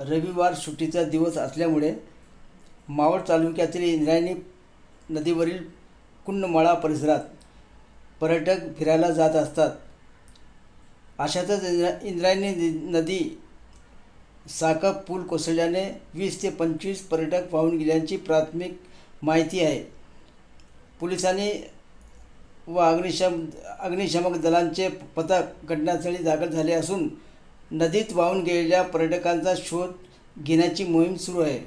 रविवार सुट्टीचा दिवस असल्यामुळे मावळ तालुक्यातील इंद्रायणी नदीवरील कुंडमाळा परिसरात पर्यटक फिरायला जात असतात. अशातच इंद्रा इंद्रायणी नदी- नदी पूल कोसळल्याने वीस ते पंचवीस पर्यटक वाहून गेल्याची प्राथमिक माहिती आहे. पोलिसांनी व अग्निशम अग्निशमक दलांचे पथक घटनास्थळी दाखल झाले असून नदीत वाहून गेलेल्या पर्यटकांचा शोध घेण्याची मोहीम सुरू आहे.